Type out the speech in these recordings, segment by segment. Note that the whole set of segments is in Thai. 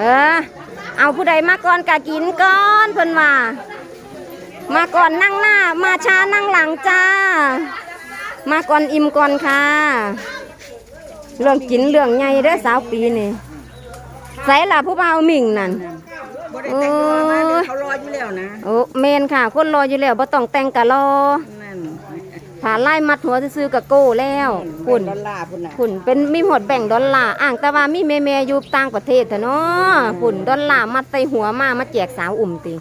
เออ เอาผู้ใดมาก่อนกะกินก่อนเพิ่นว่ามาก่อนนั่งหน้า มาช้านั่งหลังจ้า มาก่อนอิ่มก่อนค่ะ เรื่องกินเรื่องใหญ่เด้อสาวปีนี่ใส่ล่ะผู้บ่าวมิ่งนั่นบ่ได้แต่งตัวมาเดี๋ยวเขารออยู่แล้วนะโอ้เมนค่ะ คนรออยู่แล้วบ่ต้องแต่งกะรอนั่น ผ่าไล่มัดหัวซื้อๆกะโก้แล้วคุณดอลลาร์พุ่นน่ะคุณเป็นมีหมดแบ่งดอลลาร์อ่างแต่ว่ามีแม่ๆอยู่ต่างประเทศเถอะเนาะคุณดอลลาร์มัดใส่หัวมามาแจกสาวอุ่มติ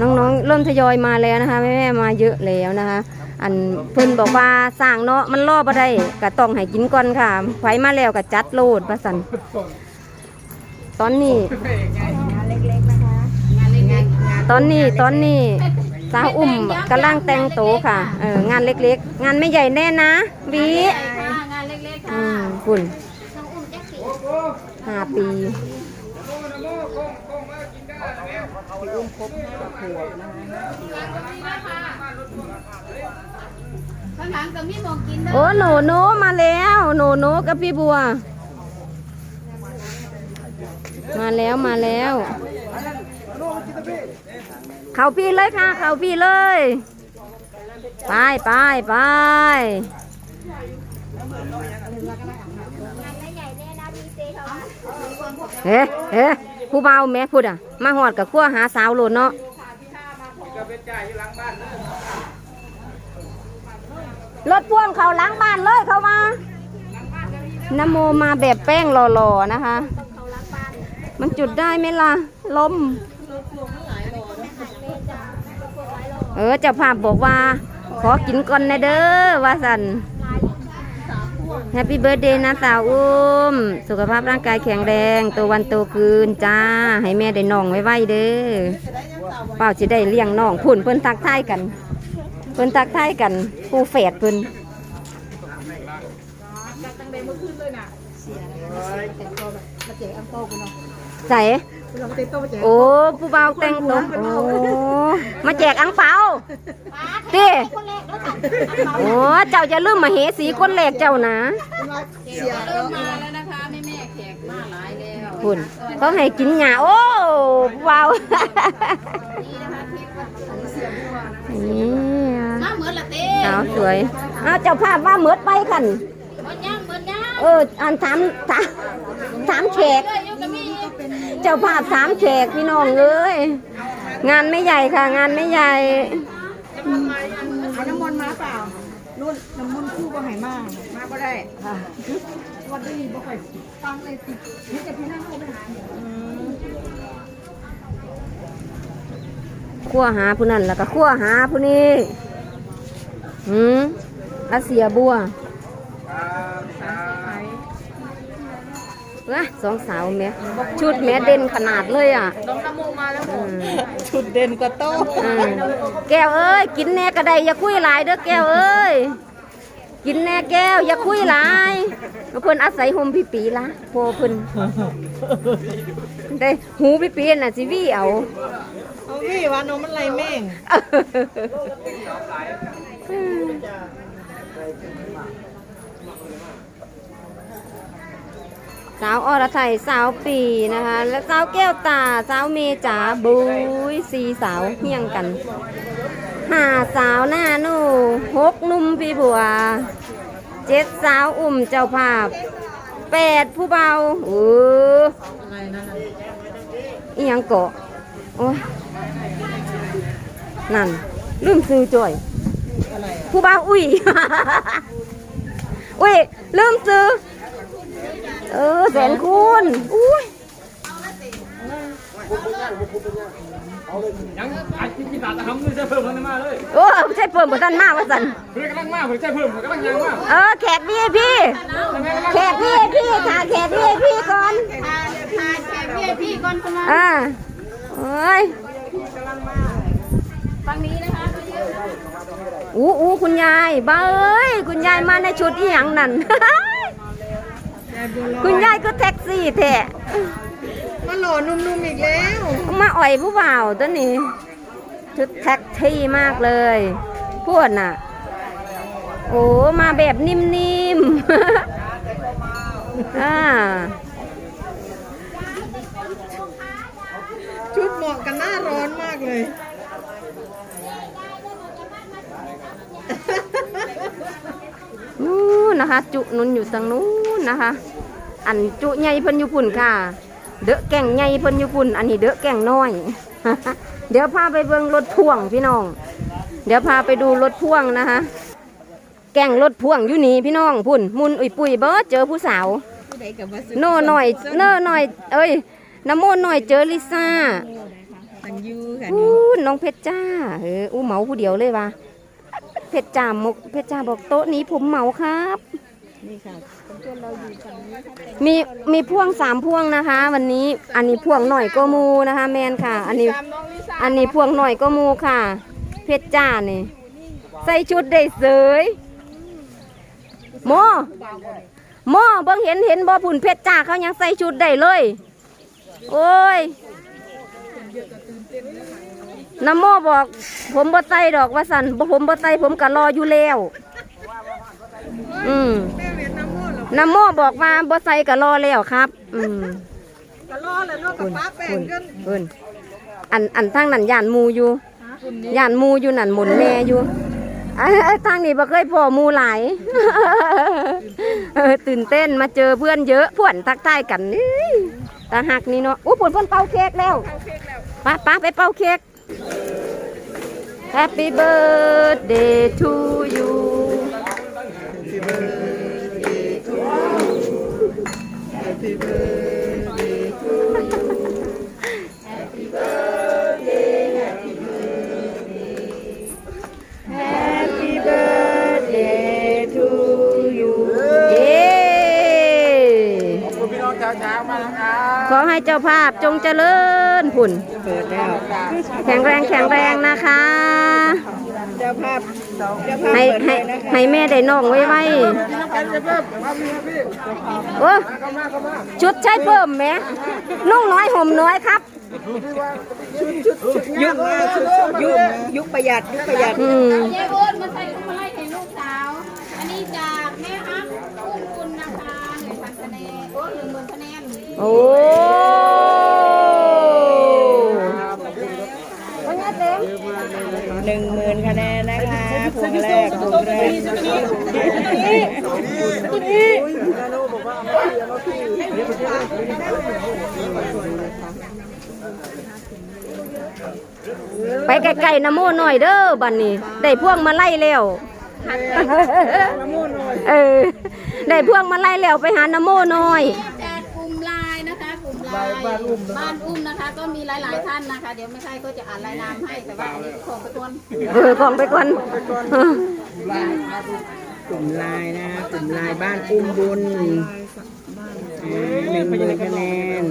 น้องๆเริ่มทยอยมาแล้วนะคะแม่ๆมาเยอะแล้วนะคะ อันเพิ่นบอกว่าสร้างเนาะมันล่อบ่ได้ก็ต้องให้กินก่อนค่ะไผมาแล้วก็จัดโลดว่าซั่นตอนนี้ งานเล็กๆนะคะ งานเล็กๆงานตอนนี้ตอนนี้ สาวอุ่มกำลังแต่งโตวค่ะเอองานเล็กๆ งานไม่ใหญ่แน่นะบีงานเล็กๆอืค่ะมคุณห้าปีพี่อุ้มครบห้าขวบนะคะข้างหลังก็มีหมองกินเด้อ โอ้หนูโนมาแล้วหนูโนกับพี่บัว มาแล้วมาแล้ว เขาพี่เลยค่ะ เขาพี่เลย ไปไปไปเฮ้เฮ้ผู้เบาแม่พูดอะ มาหอดกับขั้วหาสาวโลดเนาะรถพ่วงเขาล้างบ้านเลยเขามานโมมาแบบแป้งหล่อๆนะคะ มันจุดได้ไหมล่ะลมเออเจ้าภาพบอกว่า ขอกินก่อนนะเด้อว่าสันแฮปปี้เบิร์ดเดย์นะสาวอุ้ม สุขภาพร่างกายแข็งแรง ตัววันโตคืนจ้า ให้แม่ได้น้องไว้ไว้เด้อเปล่าสิได้เลี้ยงน้องพุ่นเพิ่นทักทายกัน เพิ่นทักทายกันปูแฝดเพิ่น ใส่โอ้ผู้เบาแต่งตัวโอ้มาแจกอังเปาติโอ้เจ้าจะลืมมาเหสีคนแรกเจ้านะเริ่มมาแล้วนะคะแม่แม่ๆแขกมาหลายแล้วคุณเขาให้กินหญ้าโอ้ผู้เบานี่มาเหมือนละเต้สาวสวยอ้าวเจ้าภาพว่าเหมือดไปคันเหมือนย่างเหมือนย่างเอออันถามถามถามแขก เอ้ยอยู่กับมีเจ้าภาพสามแขกพี่น้องเอ้ยงานไม่ใหญ่ค่ะ งานไม่ใหญ่เอาน้ำมนต์มาเปล่านู่นน้ำมนต์คู่ก็ให้มามาก็ได้ค่ะวันนี้บ่ค่อยฟังเลยติดนี่จะพี่นั่งเอาไปหาขั้วหาผู้นั้นแล้วก็ขั้วหาผู้นี้หืมอาเสียบัว วะสองสาวแม่ชุดแม่เด่นขนาดเลยอะน้องนโมมาแล้วอืมชุดเด่นกว่าโต๊ะอืมแก้วเอ้ย กินแน่กระไดอย่าคุยหลายเด้อแก้วเอ้ย กินแน่แก้ว อย่าคุยหลายเพิ่นอาศัยโฮมพี่ปีละโพเพิ่นได้หูพี่ปีน่ะสิวี่เอาเอาพี่ว่านมมันไรแม่ง สาวอรไทยสาวปีนะคะ และสาวแก้วตาสาวเมจ๋าบุยสีสาวเฮียงกันห้าสาวหน้าหนูหกนุ่มพี่บัวเจ็ดสาวอุ่มเจ้าภาพแปดผู้เบาเอออียังเกาะโอ้ยนั่นลืมซื้อจ่อยผู้เบาอุ้ยอุ้ยลืมซื้อ เออแสนคูณอุ้ยยังอัดกินกีตาร์ทำเลยใช้เพิ่มมันมาเลยโอ้ใช่เพิ่มบ่ทันมากว่าสันเพื่อนกำลังมากเพื่อนใช้เพิ่มกำลังยังมากเออแขก VIP แขก VIP ค่ะแขก VIP ก่อนทานทานแขกพี่พี่ก่อนคนละอ่าโอ้ยฝั่งนี้นะคะก็เยอะนะอู้อู้คุณยายบ้าเอ้ยคุณยายมาในชุดอีหยังนั่น คุณยายก็แท็กซี่แทะมาหล่อนุ่มๆอีกแล้ว มาอ่อยผู้บ่าวตัวนี้ชุดแท็กซี่มากเลยพวดน่ะ โอ้มาแบบนิ่มๆอ่าชุดเหมาะกันหน้าร้อนมากเลยนู้นนะคะ จุนุนอยู่ตรงนู้นนะคะ อันจุใหญ่เพิ่นอยู่พุ่นค่ะ เดอะแก่งใหญ่เพิ่นอยู่พุ่น อันนี้เดอะแก่งน้อย เดี๋ยวพาไปเบิ่งรถพ่วงพี่น้อง เดี๋ยวพาไปดูรถพ่วงนะคะ แก่งรถพ่วงอยู่นี่พี่น้องพุ่น มุนอุยปุยเบิดเจอผู้สาวผู้ใดกับว่าซื้โน่หน่อยเน่อหน่อย เอ้ยน้ำโมหน่อยเจอลิซ่าตังยูค่ะอู้น้องเพชรจ้าเอออู้เหมาผู้เดียวเลยวะเพชรจ้ามกเพชรจ้าบอกโต๊ะนี้ผมเหมาครับ นี่ค่ะ มีมีพ่วงสามพ่วงนะคะ วันนี้อันนี้พ่วงหน่อยก็มูนะคะ แมนค่ะ อันนี้ อันนี้พ่วงหน่อยก็มูค่ะ เพชรจ้านี่ ใส่ชุดได้เสยโมโมเบิ่งเห็นเห็นบ่ผุ่นเพชรจ้าเขายังใส่ชุดได้เลย โอ้ยน้ำโมบอก ผมบ่ใส่ดอกว่าสันผมบ่ใส่ผมก็รออยู่แล้ว อืม นน้ำมูลหรอน้ำโมบอกว่าบ่ใส่ก็รอแล้วครับ อืมกะล้อเลยเนาะกับป้าแป้งกันเพิ่นอันอันทางนั้นย่านหมูอยู่ย่านหมูอยู่นั่นหมุนแม่อยู่อ่าทางนี้บ่เคยพอหมูหลายเออตื่นเต้นมาเจอเพื่อนเยอะพ่วนทักทายกันนี่ตาหักนี่เนาะอู้ปุ่นเพิ่นเป่าเค้กแล้วไป้าป้าไปเป่าเค้ก Happy birthday to you Happy birthday to you เย้ขอบคุณพี่น้องชาวช้างมากนะครับขอให้เจ้าภาพจงเจริญผุ่น เปิดแล้ว แข็งแรงแข็งแรงนะคะ เจ้าภาพเจ้าภาพให้เปิดให้เลยนะคะให้แม่ได้น้องไว้ไว้พี่ น้องกันจะเพิ่มมาพี่มาพี่โอ้เข้ามาเข้ามาชุดใช้เพิ่มไหมนุ่งน้อยห่มน้อยครับยุคยุคยุคประหยัดยุคประหยัดอืมยายโอ๊ตมาใส่ถุงมาไล่ให้ลูกสาว อันนี้จากแม่ฮักอุ้มคุณนะคะหนึ่งพันคะแนนโอ้หนึ่งหมื่นคะแนนโอ้วันนี้เต็มหนึ่งหมื่นคะแนนนะคะ พวงแรกพวงแรกไปไกลๆนะโม่หน่อยเด้อบัดนนี้ได้พวงมาไล่แล้วเออได้พวงมาไล่แล้วไปหาน้ำโม่หน่อย จากกลุ่มไลน์ นะคะกลุ่มไลน์บ้านอุ้มนะคะ ก็มีหลาย ๆ ท่านนะคะ เดี๋ยวไม่ใช่ก็จะอ่านรายนามให้แต่ว่าอันนี้ของไปก่อนเออของไปก่อนกลุ่มลายนะกลุ่มลายบ้านอุ้มบุญอ่าหนึ่งหมื่นคะแนน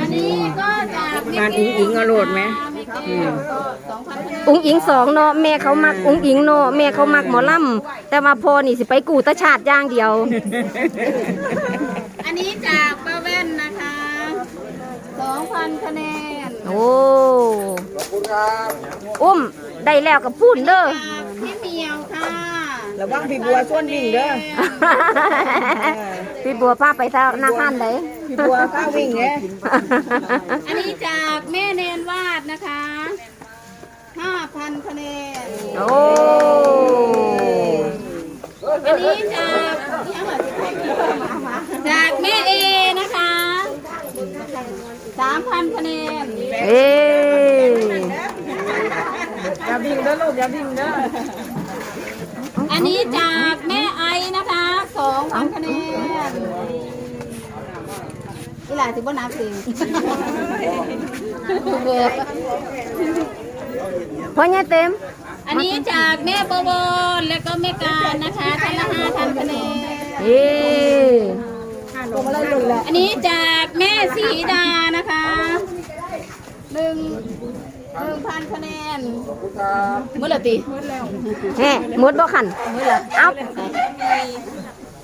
อันนี้ก็จากบ้านอุ้งอิงเอาโหลดไหมแม่แก้วก็สองพันคะแนนอุ้งอิงสองเนาะแม่เขามักอุ้งอิงเนาะแม่เขามักหมอลำแต่ว่าพอนี่สิไปกูตาชาติอย่างเดียว อันนี้จากป้าแว่นนะคะสองพันคะแนนโอ้อุ้มได้แล้วกับพูนเด้อจากพี่เหมียวค่ะระวังพี่บัวส่วนวิ่งเด้อพี่บัวป้าไปธนาคารไหนพี่บัวข้าววิ่งเนี่ยอันนี้จากแม่เนนวาดนะคะห้าพันคะแนนโอ้อันนี้จากจากแม่เอนะคะสามพันคะแนนเอ้ยอย่าวิ่งเด้อลูกอย่าวิ่งเด้ออันนี้จากแม่ไอนะคะสองพันคะแนนนี่แหละถือว่านับสิเบอร์พ่อเนี่ยเต็ม อันนี้จากแม่บวรแล้วก็แม่การนะคะท่านละห้าพันคะแนนเอ้อันนี้จากแม่สีดานะคะหนึ่งหนึ่งพันคะแนนเมื่อไหร่ตีแห่หมดบ่ขันเอา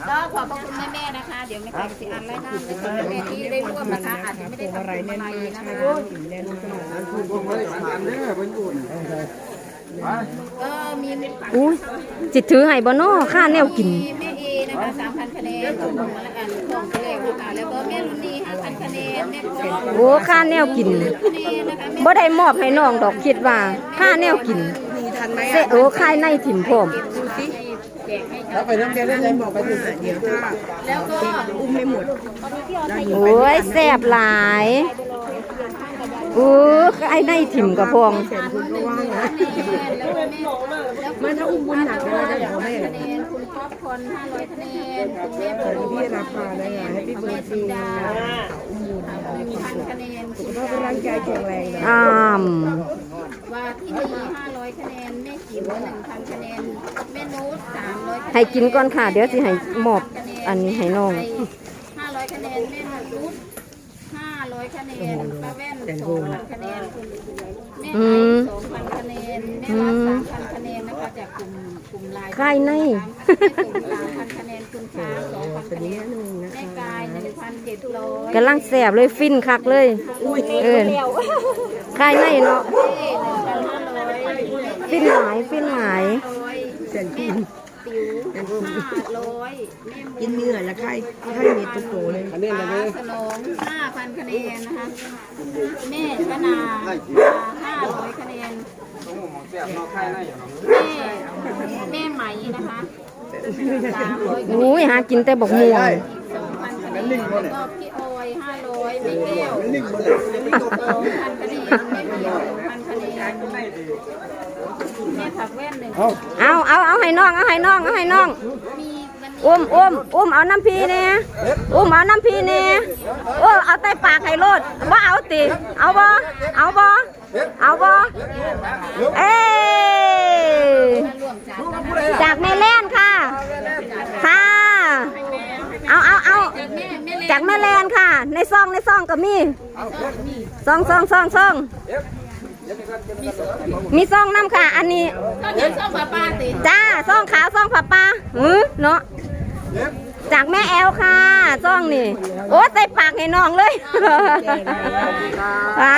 ก็ขอบพระคุณแม่ๆนะคะ เดี๋ยวแม่ไก่สิอ่านรายนามในส่วนแม่ที่ได้ร่วมนะคะอาจจะไม่ได้ทำอะไรนะคะอันนี้เป็นอุ่นก็มีอุ้ยจิตถือให้บ่น้อค่าแนวกินแม่เอนะนะคะ สามพันคะแนนของมาละกันของแรกนะคะแล้วก็แม่ลุนีห้าพันคะแนนแม่ป๊อปโอ้ค่าแนวกินคะแนนนะคะแม่บ่ได้มอบให้น้องดอกคิดว่าค่าแนวกินมีทันไหมเสโอ้ค่ายในถิ่มพร้อมดูสิแจกให้แล้วไปน้ำแกงได้ใจบอกไปถึงเดี๋ยวถ้าแล้วก็อุ้มไม่หมดโอ้ยแซ่บหลายโอ้ค่ายในถิ่มกระพองแต่คุณก็ว่างนะแล้วก็แม่แล้วไม่ถ้าอุ้มบุญหนักก็ได้ขอแม่คะแน ร้อยคะแนนคุณแม่โบพี่รับพาได้ไงให้พี่เบิร์ดดีนะอุ้มบุญหนึ่งพันคะแนนคุณก็เป็นร่างกายแข็งแรงนะอ้ามว่าที่ดีห้าร้อยคะแนนแม่จิ๋วหนึ่งพันคะแนนแม่นูตสามร้อยคะแนนให้กินก่อนค่ะ เดี๋ยวสิให้มอบอันนี้ให้น้องห้าร้อยคะแนนแม่นูตห้า ร้อยคะแนนป้าแว่นสองพันคะแนนคุณแม่อืไอมสองพันคะแนนแม่รักสามพันคะแนนนะคะจากกลุ่มกลุ่มไลน์ใครใน สามพันคะแนนคุณช้างสองพันคะแนนแม่กายหนึ่งพันเจ็ดร้อยกำลังแซ่บเลยฟินคักเลยเออค่ายในเนาะหนึ่งพันห้าร้อยฟินหลายฟินหลาย ร้อยเส้นกินติ๋ว ห้าร้อยแม่หมูกินเนื้อแล้วไข่ไข่เม็ดโตๆเลยอันนี้อะไรปลาเนี่ยสนองห้าพันคะแนนนะคะแม่ชนาห้าร้อยคะแนนต้องหมองเสียบนอกไข่ได้อยู่เนาะแม่แม่ไหมนะคะสามร้อยอุ้ยหากินแต่บอกม่วงสองพันคะแนนแล้วก็พี่ออยห้าร้อยแม่แก้วสองพันคะแนนแม่เขียวหนึ่งพันคะแนน แม่ผักแว่นหนึ่งเอาเอาเอาให้น้องเอาให้น้องเอาให้น้องมีวันนี้อุ้มอุ้มอุ้มเอาน้ำพีเนี่ยอุ้มเอาน้ำพีเนี่ยโอ้เอาใต้ปากให้โลดว่าเอาติเอาบ่เอาบ่เอาบ่เอ้ยร่วมจากจากแม่แล่นค่ะ ค่ะ เอาเอาเอาแม่แม่เล็กจากแม่แลนค่ะ ในซองในซองก็มีซองซองซองซอง มีซองน้ำค่ะ อันนี้ก็เดี๋ยวชอบป้าป้าติจ้าซองขาวซองผับปลาหือเนาะจากแม่แอลค่ะซองนี่ โอ้ใส่ปากให้น้องเลยว้า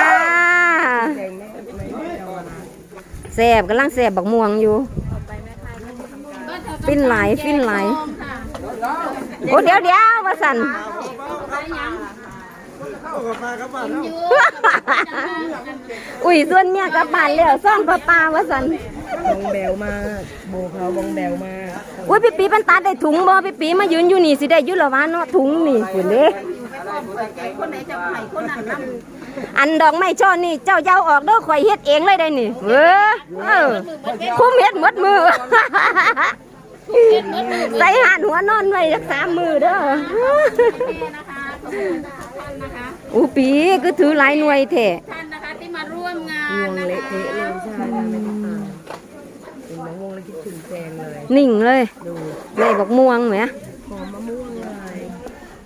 แสบกำลังแสบบักม่วงอยู่ฟินไหลฟินไหลโอ้เดี๋ยวเดี๋ยวมาสั่น อุ้ยส่วนเมียกลับบ้านแล้วซ่องปลาปลาว่าสันบองแบวมากโบเขาบองแบวมากอุ้ยพี่ปีเป็นตาได้ถุงบ่พี่ปีมายืนอยู่นี่สิได้อยุละวานเนาะถุงนี่คุณเด้คนไหนจะไข่คนนั้นนั่นอันดอกไม้ช่อนี่เจ้าเย้าออกเด้อข่อยเฮ็ดเองเลยได้นี่เออเออคุ้มเฮ็ดหมดมือใส่หันหัวนอนไว้สักสามมือเด้อนะคะข อบคุณท่านนะคะอูปีก็ถือหลายหน่วยแท้ท่านนะคะที่มาร่วมงานวงนะเละคะเทะเลยใช่ค่ะไม่ต้องตามเป็นมะม่วงแล้วคิดถึงแฟนเลย นิ่งเลยดูแม่บอกม่วงไหมหอมมะม่วงเลย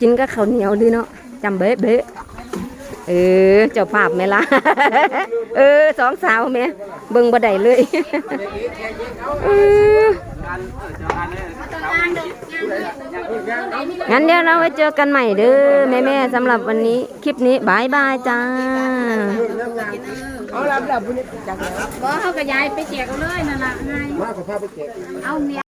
กินกับข้าวเหนียวดีเนาะจำเบ๊ะเบ๊ะเออเจ้าภาพแม่ละเออสองสาวแม่เบิ่งบ่ได้เลยเอองั้นเดี๋ ยวเราไว้เจอกันใหม่เด้อแม่แม่ๆสำหรับวันนี้คลิปนี้บายบายจ้าเอารับแล้วบุญจักแล้วก็เขากระยายไปแจกเอาเลยนั่นแหละไงมากกว่าภาพไปเก็บเอาเนี่ย